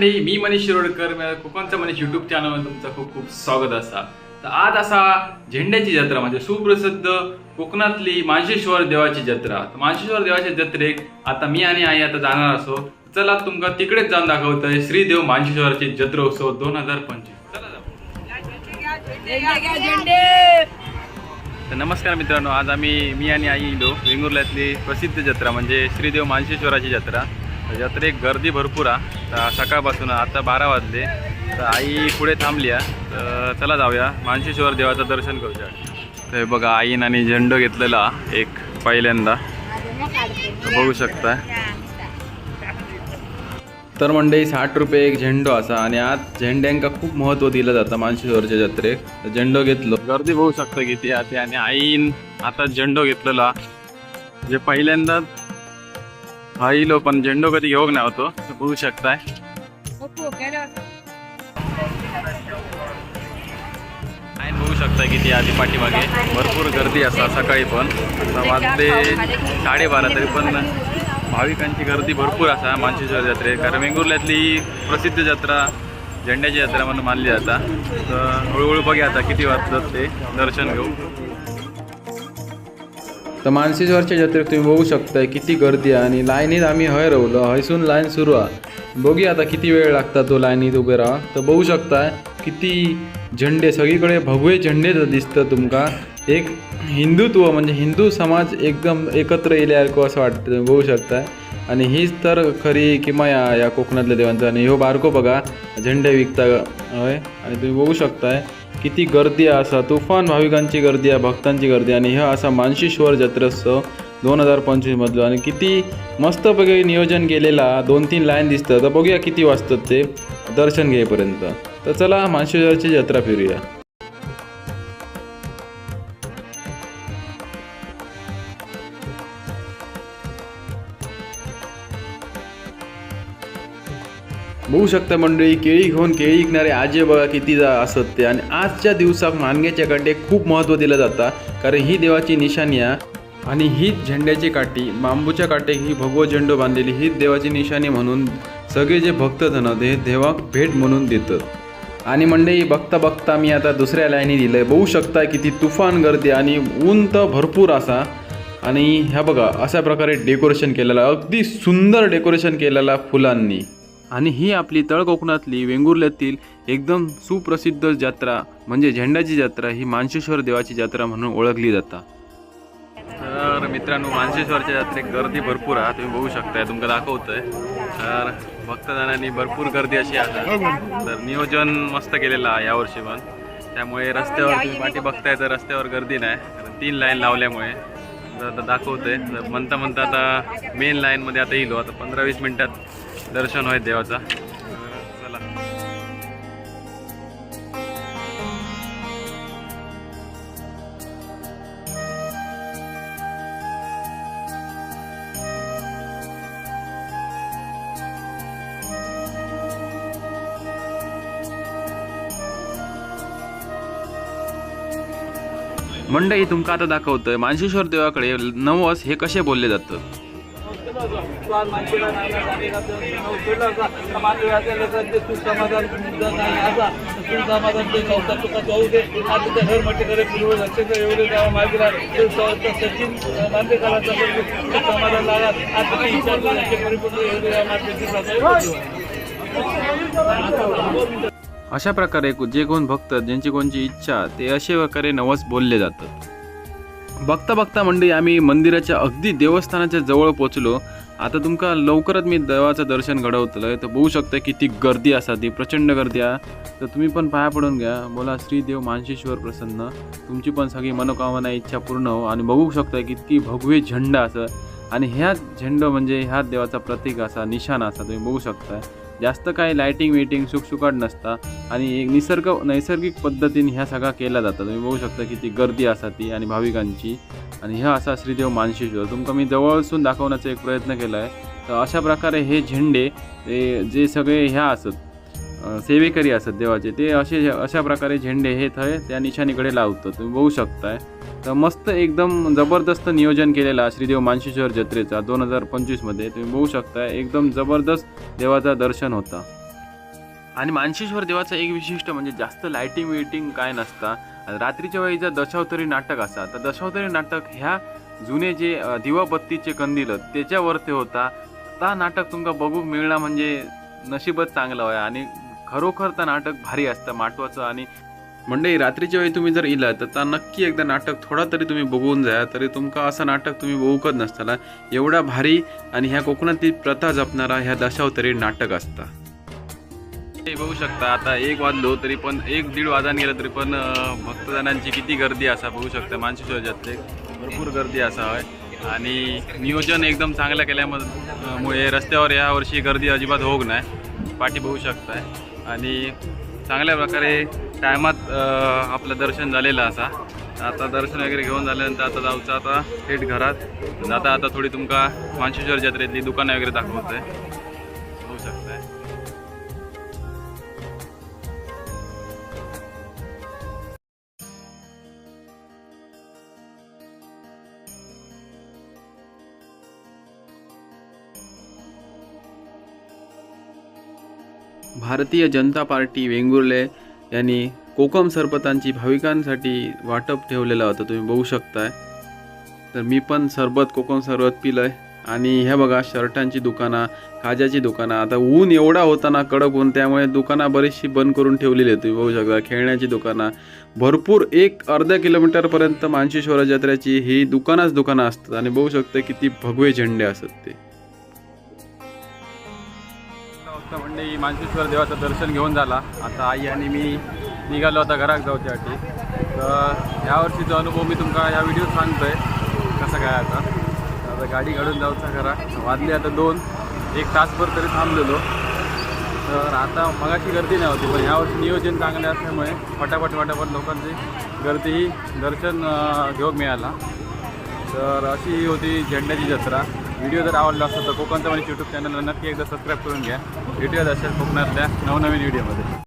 मंडळी मी मनीष शिरोडकर कोकणचा मनीष युट्यूब चॅनलवर तुमचं खूप खूप स्वागत असा तर आज असा झेंड्याची जत्रा म्हणजे सुप्रसिद्ध कोकणातली मानशेश्वर देवाची जत्रा. मानशेश्वर देवाच्या जत्रेक आता मी आणि आई आता जाणार असो. चला तुमका तिकडेच जाऊन दाखवतोय श्रीदेव मानशेश्वराची जत्रा उत्सव दोन हजार पंचवीस. चला तर नमस्कार मित्रांनो आज आम्ही मी आणि आई इलो वेंगुर्ल्यातली प्रसिद्ध जत्रा म्हणजे श्रीदेव मानशेश्वराची जत्रा. तर जत्रेक गर्दी भरपूर आहे तर सकाळपासून आता बारा वाजले. तर आई पुढे थांबली आहे तर चला जाऊया. मानशेश्वर देवाचं दर्शन करूया. तर हे बघा आईन आणि झेंडो घेतलेला एक पहिल्यांदा. बघू शकता. तर मंडळी साठ रुपये एक झेंडो असा आणि आज झेंड्यांका खूप महत्त्व दिलं जातं मानशेश्वरच्या जत्रेक तर झेंडो घेतलो. गर्दी बघू शकता किती आहे आणि आईन आता झेंडो घेतलेला जे पहिल्यांदा आईलो पण झेंडो कधी घेऊक नाही होतो बघू शकताय. आईन बघू शकता किती आधी पाठीमागे. भरपूर गर्दी असा सकाळी पण. वाजले साडेबारा तरी पण भाविकांची गर्दी भरपूर असा मानशेश्वर जत्रे. कारण वेंगुर्ल्यातली प्रसिद्ध जत्रा झेंड्याची जत्रा म्हणून मानली जाता. तर हळूहळू बघूया आता किती वाजतात ते दर्शन घेऊ. तर मानसेश्वरच्या जत्रेत तुम्ही बघू शकताय किती गर्दी आहे आणि लाईनीत आम्ही हय रावलो. हयसून लाईन सुरू आहे. बघूया आता किती वेळ लागता तो लाईनीत उभे राहा. तर बघू शकताय किती झेंडे सगळीकडे भगवे झेंडे दिसतं तुमका. एक हिंदुत्व म्हणजे हिंदू समाज एकदम एकत्र येल्यासारखं असं वाटतं तुम्ही बघू शकताय. आणि हीच तर खरी किमा या कोकणातल्या देवांचा. आणि ह्यो बारको बघा झेंडे विकता होय? आणि तुम्ही बघू शकताय. किती गर्दी असा तुफान भाविकांची गर्दी आहे भक्तांची गर्दी आणि ह्या असा मानशेश्वर जत्रोत्सव दोन हजार पंचवीसमधलं आणि किती मस्तपैकी नियोजन केलेला दोन तीन लाईन दिसतं तर बघूया किती वाजतात ते. दर्शन घेईपर्यंत. तर चला मानशेश्वरची जत्रा फिरूया. बघू शकता मंडळी केळी घेऊन केळी विकणारे आजे बघा किती जा असत ते. आणि आजच्या दिवसात मानग्याच्या काटे खूप महत्त्व दिलं जातं. कारण ही देवाची निशाणी आहे. आणि हीच झेंड्याची काठी बांबूच्या काठी ही भगव झेंडो बांधलेली हीच देवाची निशाणी म्हणून सगळे जे भक्तजन ते देवाक भेट म्हणून देतात. आणि मंडळी बघता बघता मी आता दुसऱ्या लाईनी दिलंय. बघू शकता किती तुफान गर्दी आणि ऊन तर भरपूर असा. आणि ह्या बघा अशा प्रकारे डेकोरेशन केलेलं अगदी सुंदर डेकोरेशन केलेला फुलांनी. आणि ही आपली तळ कोकणातली वेंगुर्ल्यातील एकदम सुप्रसिद्ध जत्रा म्हणजे झेंडाची जत्रा ही मानशेश्वर देवाची जत्रा म्हणून ओळखली जाता. तर मित्रांनो मानशेश्वरच्या जत्रेत गर्दी भरपूर आहे. तुम्ही बघू शकताय तुमका दाखवतोय. तर भक्तजनांनी भरपूर गर्दी अशी आहे तर नियोजन मस्त केलेलं आहे यावर्षी पण. त्यामुळे रस्त्यावर तुम्ही पाठी बघताय तर रस्त्यावर गर्दी नाही. कारण तीन लाईन लावल्यामुळे. तर आता दाखवतोय तर म्हणता म्हणता आता मेन लाईनमध्ये आता येलो हो. आता पंधरा वीस मिनिटात दर्शन होय देवाचा. चला. मंडई तुमका आता दाखवतोय. मानशेश्वर देवाकडे नवस हे कसे बोलले जातं परिपूर्ण अशा प्रकारे जे कोण भक्त ज्यांची कोणची इच्छा ते असे प्रकारे नवस बोलले जातात. बघता बघता मंडळी आम्ही मंदिराच्या अगदी देवस्थानाच्या जवळ पोचलो आता तुमका लवकरच मी देवाचं दर्शन घडवतलं तर बघू शकता किती गर्दी असा ती प्रचंड गर्दी आहे. तर तुम्ही पण पाया पडून घ्या. बोला श्रीदेव मानशेश्वर प्रसन्न. तुमची पण सगळी मनोकामना इच्छा पूर्ण हो. आणि बघू शकता किती भगवे झेंडा असं आणि ह्याच झेंडो म्हणजे ह्याच देवाचा प्रतीक असा निशाण असा तुम्ही बघू शकता. जास्त काही लायटिंग वेटिंग सुखसुकाट नसता. आणि एक निसर्ग नैसर्गिक पद्धतीने ह्या सगळा केला जाता तुम्ही बघू शकता की ती गर्दी असा ती आणि भाविकांची. आणि ह्या असा श्रीदेव मानशेश्वर तुमका मी जवळसून दाखवण्याचा एक प्रयत्न केला आहे तर अशा प्रकारे हे झेंडे जे सगळे ह्या असत सेवेकरी असत देवाचे. ते असे अशा प्रकारे झेंडे हे थय त्या निशाणीकडे लावतो. तुम्ही बघू शकताय. तर मस्त एकदम जबरदस्त नियोजन केलेला श्रीदेव मानशेश्वर जत्रेचा दोन हजार पंचवीसमध्ये. तुम्ही बघू शकताय एकदम जबरदस्त देवाचा दर्शन होता. आणि मानशेश्वर देवाचं एक विशिष्ट म्हणजे जास्त लायटिंग विटिंग काय नसता. रात्रीच्या वेळी जर दशावतरी नाटक असा तर दशावतरी नाटक ह्या जुने जे दिवाबत्तीचे कंदील त्याच्यावर ते होता. ता नाटक तुमका बघूक मिळणं म्हणजे नशीबच चांगलं आहे आणि खरोखर तर नाटक भारी असतं माटवाचं आणि मंडळी रात्रीच्या वेळी तुम्ही जर इला तर त्या नक्की एकदा नाटक थोडा तरी तुम्ही बघून जा तरी तुमका असं नाटक तुम्ही बघूकच नसताना एवढा भारी आणि ह्या कोकणातील प्रथा जपणारा ह्या दशावतरी नाटक असता. बघू शकता आता एक वाजलो तरी पण एक दीड वाजान गेलं तरी पण अं, भक्तजनांची किती गर्दी असा बघू शकता मानशेश्वरजातले भरपूर गर्दी असा आहे आणि नियोजन एकदम चांगलं केल्यामुळे मुळे रस्त्यावर या वर्षी गर्दी अजिबात होऊ नाही पाठी बघू शकताय. आणि चांगल्या प्रकारे टायमात आपलं दर्शन झालेलं असा. आता दर्शन वगैरे घेऊन झाल्यानंतर आता जाऊचं आता थेट घरात. जाता आता थोडी तुमका मानशेश्वर जत्रेतली दुकानं वगैरे दाखवत आहे भारतीय जनता पार्टी वेंगुर्ले यांनी कोकम सरबतांची भाविकांसाठी वाटप ठेवलेलं होतं तुम्ही बघू शकताय. तर मी पण सरबत कोकम सरबत पिलं आहे आणि ह्या बघा शर्टांची दुकानं खाज्याची दुकानं. आता ऊन एवढा होता ना कडक ऊन त्यामुळे दुकानं बरीचशी बंद करून ठेवलेली आहेत तुम्ही बघू शकता. खेळण्याची दुकानं. भरपूर एक अर्ध्या किलोमीटरपर्यंत मानशेश्वर जत्रेची ही दुकानच दुकानं असतात. आणि बघू शकतं किती भगवे झेंडे असतात ते. वाजता म्हणजे देवाचं दर्शन घेऊन झाला. आता आई आणि मी निघालो होता घरात जाऊच्यासाठी. तर यावर्षीचा अनुभव मी तुमका या व्हिडिओत सांगतोय कसं काय आता? आता गाडी काढून जाऊचा घरा वाजले आता दोन. एक तासभर तरी थांबलेलो. तर आता मगाची गर्दी नाही होती पण यावर्षी नियोजन चांगले असल्यामुळे फटाफट फटाफट लोकांची गर्दीही दर्शन घेऊ घेऊन मिळाला. तर अशी ही होती झेंड्याची जत्रा. व्हिडिओ जर आवडला असेल तर कोकणचा म्हणजे यूट्यूब चॅनलला नक्की एकदा सबस्क्राईब करून घ्या. व्हिडिओ असेल कोकणातल्या नवनवीन व्हिडिओमध्ये